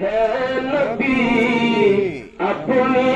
হে নবী আপনি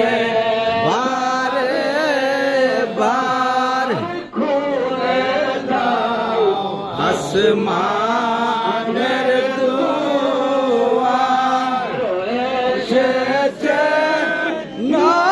আসমানের দুয়ার রয়েছে না